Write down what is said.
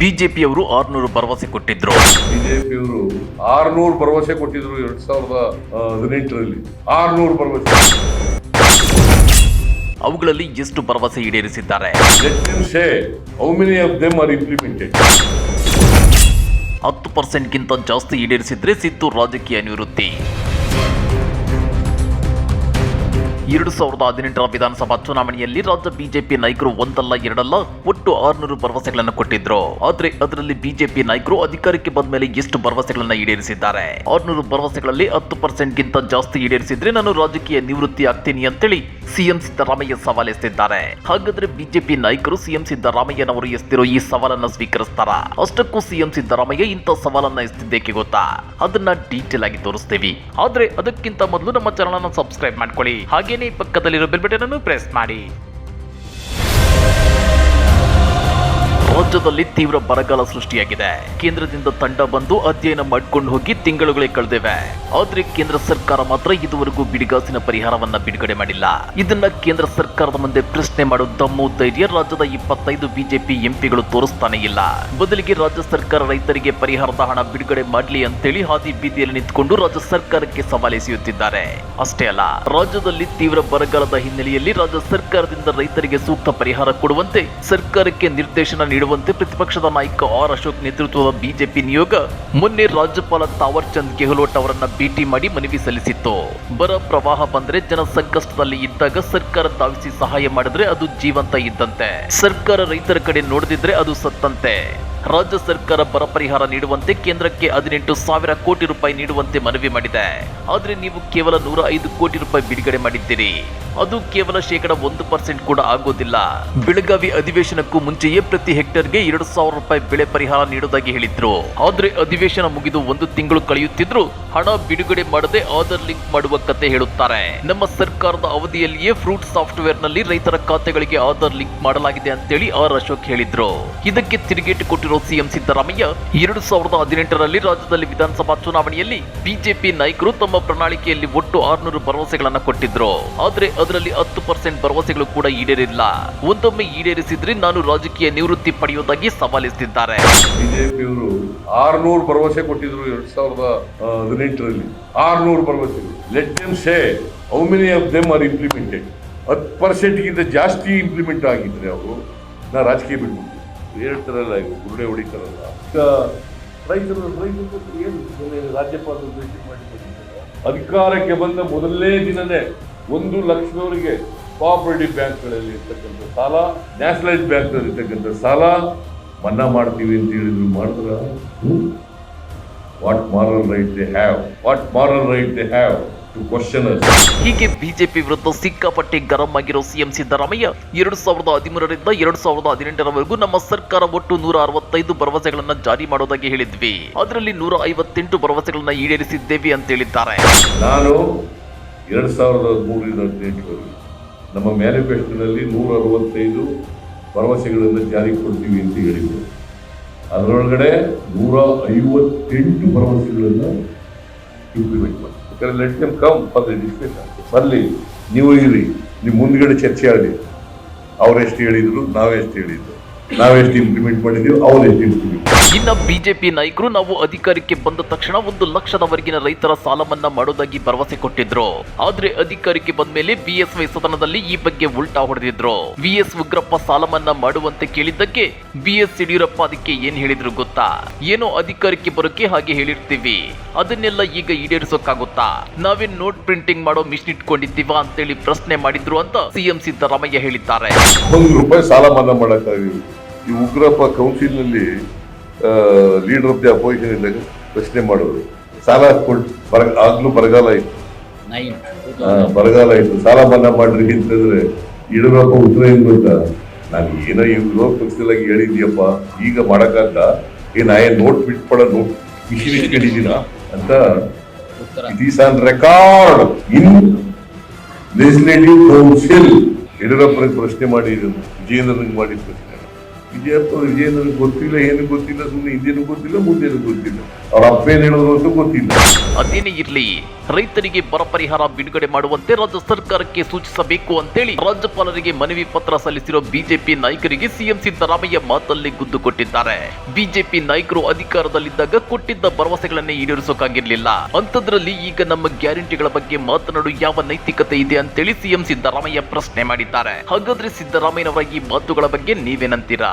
ಬಿಜೆಪಿಯವರು ಆರ್ನೂರು ಭರವಸೆ ಕೊಟ್ಟಿದ್ರು. ಬಿಜೆಪಿಯವರು ಆರ್ನೂರು ಭರವಸೆ ಕೊಟ್ಟಿದ್ರು ಎರಡ್ ಸಾವಿರದ ಹದಿನೆಂಟರಲ್ಲಿ. ಆರ್ನೂರು ಭರವಸೆ. ಅವುಗಳಲ್ಲಿ ಎಷ್ಟು ಭರವಸೆ ಈಡೇರಿಸಿದ್ದಾರೆ? Let them say how many of them are implemented? ಹತ್ತು ಪರ್ಸೆಂಟ್ಗಿಂತ ಜಾಸ್ತಿ ಈಡೇರಿಸಿದ್ರೆ ಸಿದ್ದು ರಾಜಕೀಯ ನಿವೃತ್ತಿ. ಎರಡು ಸಾವಿರದ ಹದಿನೆಂಟರ ವಿಧಾನಸಭಾ ಚುನಾವಣೆಯಲ್ಲಿ ರಾಜ್ಯ ಬಿಜೆಪಿ ನಾಯಕರು ಒಂದಲ್ಲ, ಎರಡಲ್ಲ, ಒಟ್ಟು ಆರ್ನೂರು ಭರವಸೆಗಳನ್ನು ಕೊಟ್ಟಿದ್ರು. ಆದ್ರೆ ಅದರಲ್ಲಿ ಬಿಜೆಪಿ ನಾಯಕರು ಅಧಿಕಾರಕ್ಕೆ ಬಂದ ಮೇಲೆ ಎಷ್ಟು ಭರವಸೆಗಳನ್ನ ಈಡೇರಿಸಿದ್ದಾರೆ? ಆರ್ನೂರು ಭರವಸೆಗಳಲ್ಲಿ ಹತ್ತು ಪರ್ಸೆಂಟ್ ಗಿಂತ ಜಾಸ್ತಿ ಈಡೇರಿಸಿದ್ರೆ ನಾನು ರಾಜಕೀಯ ನಿವೃತ್ತಿ ಆಗ್ತೀನಿ ಅಂತೇಳಿ ಸಿಎಂ ಸಿದ್ದರಾಮಯ್ಯ ಸವಾಲೆಸೆದಿದ್ದಾರೆ ಹಾಗಾದ್ರೆ ಬಿಜೆಪಿ ನಾಯಕರು ಸಿಎಂ ಸಿದ್ದರಾಮಯ್ಯನವರು ಎಸ್ತಿರೋ ಈ ಸವಾಲನ್ನ ಸ್ವೀಕರಿಸ್ತಾರ? ಅಷ್ಟಕ್ಕೂ ಸಿಎಂ ಸಿದ್ದರಾಮಯ್ಯ ಇಂಥ ಸವಾಲನ್ನ ಎಸ್ತಿದ್ದೇಕೆ ಗೊತ್ತಾ? ಅದನ್ನ ಡೀಟೇಲ್ ಆಗಿ ತೋರಿಸ್ತೀವಿ. ಆದ್ರೆ ಅದಕ್ಕಿಂತ ಮೊದಲು ನಮ್ಮ ಚಾನಲ್ ಅನ್ನು ಸಬ್ಸ್ಕ್ರೈಬ್ ಮಾಡ್ಕೊಳ್ಳಿ. ಹಾಗೇನೇ ಪಕ್ಕದಲ್ಲಿರೋ ಬೆಲ್ ಬಟನ್ ಅನ್ನು ಪ್ರೆಸ್ ಮಾಡಿ. ರಾಜ್ಯದಲ್ಲಿ ತೀವ್ರ ಬರಗಾಲ ಸೃಷ್ಟಿಯಾಗಿದೆ. ಕೇಂದ್ರದಿಂದ ತಂಡ ಬಂದು ಅಧ್ಯಯನ ಮಾಡಿಕೊಂಡು ಹೋಗಿ ತಿಂಗಳುಗಳೇ ಕಳೆದಿವೆ. ಆದ್ರೆ ಕೇಂದ್ರ ಸರ್ಕಾರ ಮಾತ್ರ ಇದುವರೆಗೂ ಬಿಡಿಗಾಸಿನ ಪರಿಹಾರವನ್ನ ಬಿಡುಗಡೆ ಮಾಡಿಲ್ಲ. ಇದನ್ನ ಕೇಂದ್ರ ಸರ್ಕಾರದ ಮುಂದೆ ಪ್ರಶ್ನೆ ಮಾಡೋ ದಮ್ಮು ಧೈರ್ಯ ರಾಜ್ಯದ ಇಪ್ಪತ್ತೈದು ಬಿಜೆಪಿ ಎಂಪಿಗಳು ತೋರಿಸ್ತಾನೆ ಇಲ್ಲ. ಬದಲಿಗೆ ರಾಜ್ಯ ಸರ್ಕಾರ ರೈತರಿಗೆ ಪರಿಹಾರದ ಹಣ ಬಿಡುಗಡೆ ಮಾಡಲಿ ಅಂತೇಳಿ ಹಾದಿ ಬೀದಿಯಲ್ಲಿ ನಿಂತ್ಕೊಂಡು ರಾಜ್ಯ ಸರ್ಕಾರಕ್ಕೆ ಸವಾಲೆಸೆಯುತ್ತಿದ್ದಾರೆ ಅಷ್ಟೇ ಅಲ್ಲ, ರಾಜ್ಯದಲ್ಲಿ ತೀವ್ರ ಬರಗಾಲದ ಹಿನ್ನೆಲೆಯಲ್ಲಿ ರಾಜ್ಯ ಸರ್ಕಾರದಿಂದ ರೈತರಿಗೆ ಸೂಕ್ತ ಪರಿಹಾರ ಕೊಡುವಂತೆ ಸರ್ಕಾರಕ್ಕೆ ನಿರ್ದೇಶನ ನೀಡುವಂತೆ ಪ್ರತಿಪಕ್ಷದ ನಾಯಕ ಆರ್ ಅಶೋಕ್ ನೇತೃತ್ವದ ಬಿಜೆಪಿ ನಿಯೋಗ ಮೊನ್ನೆ ರಾಜ್ಯಪಾಲ ತಾವರ್ ಚಂದ್ ಗೆಹ್ಲೋಟ್ ಅವರನ್ನ ಭೇಟಿ ಮಾಡಿ ಮನವಿ ಸಲ್ಲಿಸಿತ್ತು. ಬರ ಪ್ರವಾಹ ಬಂದ್ರೆ ಜನ ಸಂಕಷ್ಟದಲ್ಲಿ ಇದ್ದಾಗ ಸರ್ಕಾರ ಧಾವಿಸಿ ಸಹಾಯ ಮಾಡಿದ್ರೆ ಅದು ಜೀವಂತ ಇದ್ದಂತೆ. ಸರ್ಕಾರ ರೈತರ ಕಡೆ ನೋಡದಿದ್ರೆ ಅದು ಸತ್ತಂತೆ. ರಾಜ್ಯ ಸರ್ಕಾರ ಬರ ಪರಿಹಾರ ನೀಡುವಂತೆ ಕೇಂದ್ರಕ್ಕೆ ಹದಿನೆಂಟು ಸಾವಿರ ಕೋಟಿ ರೂಪಾಯಿ ನೀಡುವಂತೆ ಮನವಿ ಮಾಡಿದೆ. ಆದರೆ ನೀವು ಕೇವಲ ನೂರ ಐದು ಕೋಟಿ ರೂಪಾಯಿ ಬಿಡುಗಡೆ ಮಾಡಿದ್ದೀರಿ. ಅದು ಕೇವಲ ಶೇಕಡ ಒಂದು ಪರ್ಸೆಂಟ್ ಕೂಡ ಆಗೋದಿಲ್ಲ. ಬೆಳಗಾವಿ ಅಧಿವೇಶನಕ್ಕೂ ಮುಂಚೆಯೇ ಪ್ರತಿ ಹೆಕ್ಟರ್ಗೆ ಎರಡು ಸಾವಿರ ರೂಪಾಯಿ ಬೆಳೆ ಪರಿಹಾರ ನೀಡುವುದಾಗಿ ಹೇಳಿದ್ರು. ಆದ್ರೆ ಅಧಿವೇಶನ ಮುಗಿದು ಒಂದು ತಿಂಗಳು ಕಳೆಯುತ್ತಿದ್ರು ಹಣ ಬಿಡುಗಡೆ ಮಾಡದೆ ಆಧಾರ್ ಲಿಂಕ್ ಮಾಡುವ ಕತೆ ಹೇಳುತ್ತಾರೆ. ನಮ್ಮ ಸರ್ಕಾರದ ಅವಧಿಯಲ್ಲಿಯೇ ಫ್ರೂಟ್ ಸಾಫ್ಟ್ವೇರ್ನಲ್ಲಿ ರೈತರ ಖಾತೆಗಳಿಗೆ ಆಧಾರ್ ಲಿಂಕ್ ಮಾಡಲಾಗಿದೆ ಅಂತೇಳಿ ಆರ್ ಅಶೋಕ್ ಹೇಳಿದ್ರು. ಇದಕ್ಕೆ ತಿರುಗೇಟು ಕೊಟ್ಟಿರೋ ಸಿಎಂ ಸಿದ್ದರಾಮಯ್ಯ ಎರಡು ಸಾವಿರದ ಹದಿನೆಂಟರಲ್ಲಿ ರಾಜ್ಯದಲ್ಲಿ ವಿಧಾನಸಭಾ ಚುನಾವಣೆಯಲ್ಲಿ ಬಿಜೆಪಿ ನಾಯಕರು ತಮ್ಮ ಪ್ರಣಾಳಿಕೆಯಲ್ಲಿ ಒಟ್ಟು ಆರ್ನೂರು ಭರವಸೆಗಳನ್ನು ಕೊಟ್ಟಿದ್ರು. ಆದ್ರೆ ಅದರಲ್ಲಿ ಹತ್ತು ಪರ್ಸೆಂಟ್ ಭರವಸೆಗಳು ಕೂಡ ಈಡೇರಿಲ್ಲ. ಒಂದೊಮ್ಮೆ ಈಡೇರಿಸಿದ್ರೆ ನಾನು ರಾಜಕೀಯ ನಿವೃತ್ತಿ ಪಡೆಯುವುದಾಗಿ ಸವಾಲಿಸುತ್ತಿದ್ದಾರೆ ಬಿಜೆಪಿಯವರು ಆರ್ನೂರು ಭರವಸೆ ಕೊಟ್ಟಿದ್ರು ಎರಡ್ ಸಾವಿರದ ಹದಿನೆಂಟರಲ್ಲಿ. ಆರ್ನೂರು ಭರವಸೆ let them say how many of them are implemented ಹತ್ತು ಪರ್ಸೆಂಟ್ಗಿಂತ ಜಾಸ್ತಿ ಇಂಪ್ಲಿಮೆಂಟ್ ಆಗಿದ್ರೆ ಅವರು, ನಾ ರಾಜಕೀಯ ಬಿಟ್ಬಿಟ್ಟು ಹೇಳ್ತಾರಲ್ಲ ಈಗ ಗುರುಡೆ ಹೊಡಿತಾರಲ್ಲ. ಈಗ ರೈತರು ರೈತರು ಏನು ರಾಜ್ಯಪಾಲರು ಭೇಟಿ ಮಾಡಿ ಅಧಿಕಾರಕ್ಕೆ ಬಂದ ಮೊದಲನೇ ದಿನನೇ ಒಂದು ಲಕ್ಷದವರಿಗೆ ಕೋಆಪರೇಟಿವ್ ಬ್ಯಾಂಕ್ಗಳಲ್ಲಿ ಇರ್ತಕ್ಕಂಥ ಸಾಲ ನ್ಯಾಷನಲೈಸ್ ಬ್ಯಾಂಕ್ನಲ್ಲಿ ಇರ್ತಕ್ಕಂಥ ಸಾಲ ಮನ್ನಾ ಮಾಡ್ತೀವಿ ಅಂತ ಹೇಳಿದ್ರು ಮಾಡಿದ್ರ? What moral right they have what moral right they have ಹೀಗೆ ಬಿಜೆಪಿ ವಿರುದ್ಧ ಸಿಕ್ಕಾಪಟ್ಟೆ ಗರಂ ಆಗಿರೋ ಸಿಎಂ ಸಿದ್ದರಾಮಯ್ಯ ಎರಡು ಸಾವಿರದ ಹದಿಮೂರರಿಂದ ಎರಡು ಸಾವಿರದ ಹದಿನೆಂಟರವರೆಗೂ ನಮ್ಮ ಸರ್ಕಾರ ಒಟ್ಟು ನೂರ ಅರವತ್ತೈದು ಭರವಸೆಗಳನ್ನ ಜಾರಿ ಮಾಡೋದಾಗಿ ಹೇಳಿದ್ವಿ. ಅದರಲ್ಲಿ ನೂರ ಐವತ್ತೆಂಟು ಭರವಸೆಗಳನ್ನ ಈಡೇರಿಸಿದ್ದೇವೆ ಅಂತ ಹೇಳಿದ್ದಾರೆ. ನಾನು ಎರಡು ಸಾವಿರದ ಹದಿಮೂರರಿಂದ ಹದಿನೆಂಟರವರೆಗೆ ನಮ್ಮ ಮ್ಯಾನಿಫೆಸ್ಟೋನಲ್ಲಿ ನೂರ ಅರವತ್ತೈದು ಭರವಸೆಗಳನ್ನು ಜಾರಿ ಕೊಡ್ತೀವಿ ಅಂತ ಹೇಳಿದ್ದೆ. ಅದರೊಳಗಡೆ ನೂರ ಐವತ್ತೆಂಟು ಭರವಸೆಗಳನ್ನು ಇಂಪ್ಲಿಮೆಂಟ್ ಮಾಡಿ let them come for the discussion ಬರಲಿ, ನೀವು ಇರಿ, ನಿಮ್ಮ ಮುಂದ್ಗಡೆ ಚರ್ಚೆ ಆಗಲಿ. ಅವರೆಷ್ಟು ಹೇಳಿದ್ರು ನಾವೆಷ್ಟು ಹೇಳಿದ್ರು ನಾವೆಷ್ಟು ಇಂಪ್ಲಿಮೆಂಟ್ ಮಾಡಿದ್ದೀವಿ ಅವ್ರು ಎಷ್ಟು ಇಂಪ್ಲಿಮೆಂಟ್ ಇನ್ನ ಬಿಜೆಪಿ ನಾಯಕರು ನಾವು ಅಧಿಕಾರಕ್ಕೆ ಬಂದ ತಕ್ಷಣ ಒಂದು ಲಕ್ಷದವರೆಗಿನ ರೈತರ ಸಾಲ ಮನ್ನಾ ಮಾಡೋದಾಗಿ ಭರವಸೆ ಕೊಟ್ಟಿದ್ರು. ಆದ್ರೆ ಅಧಿಕಾರಕ್ಕೆ ಬಂದ ಮೇಲೆ ಬಿಎಸ್ವೈ ಸದನದಲ್ಲಿ ಈ ಬಗ್ಗೆ ಉಲ್ಟಾ ಹೊಡೆದಿದ್ರು. ವಿಎಸ್ ಉಗ್ರಪ್ಪ ಸಾಲ ಮನ್ನಾ ಮಾಡುವಂತೆ ಕೇಳಿದ್ದಕ್ಕೆ ಬಿಎಸ್ ಯಡಿಯೂರಪ್ಪ ಅದಕ್ಕೆ ಏನ್ ಹೇಳಿದ್ರು ಗೊತ್ತಾ? ಏನೋ ಅಧಿಕಾರಕ್ಕೆ ಬರೋಕೆ ಹಾಗೆ ಹೇಳಿರ್ತೀವಿ. ಅದನ್ನೆಲ್ಲ ಈಗ ಈಡೇರಿಸೋಕ್ಕಾಗುತ್ತಾ ನಾವೇನ್ ನೋಟ್ ಪ್ರಿಂಟಿಂಗ್ ಮಾಡೋ ಮಿಷನ್ ಇಟ್ಕೊಂಡಿದ್ದೀವಾ ಅಂತೇಳಿ ಪ್ರಶ್ನೆ ಮಾಡಿದ್ರು ಅಂತ ಸಿಎಂ ಸಿದ್ದರಾಮಯ್ಯ ಹೇಳಿದ್ದಾರೆ. ಈ ಉಗ್ರಪ್ಪ ಕೌನ್ಸಿಲ್ನಲ್ಲಿ ಲೀಡರ್ ಆಫ್ ದಿ ಅಪೋಸಿಷನ್ ಇದ್ದಾಗ ಪ್ರಶ್ನೆ ಮಾಡೋರು. ಸಾಲ ಕೊಟ್ಟು ಬರ ಆಗ್ಲೂ ಬರಗಾಲ ಇತ್ತು ಬರಗಾಲ ಇತ್ತು ಸಾಲ ಮನ್ನಾ ಮಾಡ್ರಿ ಅಂತಂದ್ರೆ ಯಡಿಯೂರಪ್ಪ ಉತ್ತರ ಏನು ಅಂತ. ನಾನು ಏನೋ ಈ ವಿರೋಧ ಪಕ್ಷದಲ್ಲಾಗಿ ಹೇಳಿದ್ಯಪ್ಪ ಈಗ ಮಾಡಕ್ಕಾಗ ಏನ್ ನಾ ಏನ್ ನೋಟ್ ಬಿಟ್ಪಡ ನೋಟ್ ಮಿಷಿನ್ ಇಟ್ಕೊಂಡಿದ್ದೀನ ಅಂತ these it is on record in legislative council ಯಡಿಯೂರಪ್ಪನಿಗೆ ಪ್ರಶ್ನೆ ಮಾಡಿದ್ರು ವಿಜಯೇಂದ್ರನಿಗೆ ಮಾಡಿದ ಪ್ರಶ್ನೆ. ವಿಜಯಪ್ಪ ವಿಜಯೇಂದ್ರ ಗೊತ್ತಿಲ್ಲ, ಏನು ಗೊತ್ತಿಲ್ಲ ಸುಮ್ಮನೆ ಹಿಂದೇನು ಗೊತ್ತಿಲ್ಲ, ಮುಂದೇನು ಗೊತ್ತಿಲ್ಲ. ಅವ್ರ ಅಪ್ಪ ಏನ್ ಹೇಳೋದು ಅಂತ ಗೊತ್ತಿಲ್ಲ. ಅದೇನೇ ಇರ್ಲಿ, ರೈತರಿಗೆ ಬರ ಪರಿಹಾರ ಬಿಡುಗಡೆ ಮಾಡುವಂತೆ ರಾಜ್ಯ ಸರ್ಕಾರಕ್ಕೆ ಸೂಚಿಸಬೇಕು ಅಂತೇಳಿ ರಾಜ್ಯಪಾಲರಿಗೆ ಮನವಿ ಪತ್ರ ಸಲ್ಲಿಸಿರೋ ಬಿಜೆಪಿ ನಾಯಕರಿಗೆ ಸಿಎಂ ಸಿದ್ದರಾಮಯ್ಯ ಮಾತಲ್ಲಿ ಗುದ್ದು ಕೊಟ್ಟಿದ್ದಾರೆ. ಬಿಜೆಪಿ ನಾಯಕರು ಅಧಿಕಾರದಲ್ಲಿದ್ದಾಗ ಕೊಟ್ಟಿದ್ದ ಭರವಸೆಗಳನ್ನೇ ಈಡೇರಿಸೋಕಾಗಿರ್ಲಿಲ್ಲ. ಅಂಥದ್ರಲ್ಲಿ ಈಗ ನಮ್ಮ ಗ್ಯಾರಂಟಿಗಳ ಬಗ್ಗೆ ಮಾತನಾಡು ಯಾವ ನೈತಿಕತೆ ಇದೆ ಅಂತೇಳಿ ಸಿಎಂ ಸಿದ್ದರಾಮಯ್ಯ ಪ್ರಶ್ನೆ ಮಾಡಿದ್ದಾರೆ. ಹಾಗಾದ್ರೆ ಸಿದ್ದರಾಮಯ್ಯನವರ ಈ ಮಾತುಗಳ ಬಗ್ಗೆ ನೀವೇನಂತೀರಾ?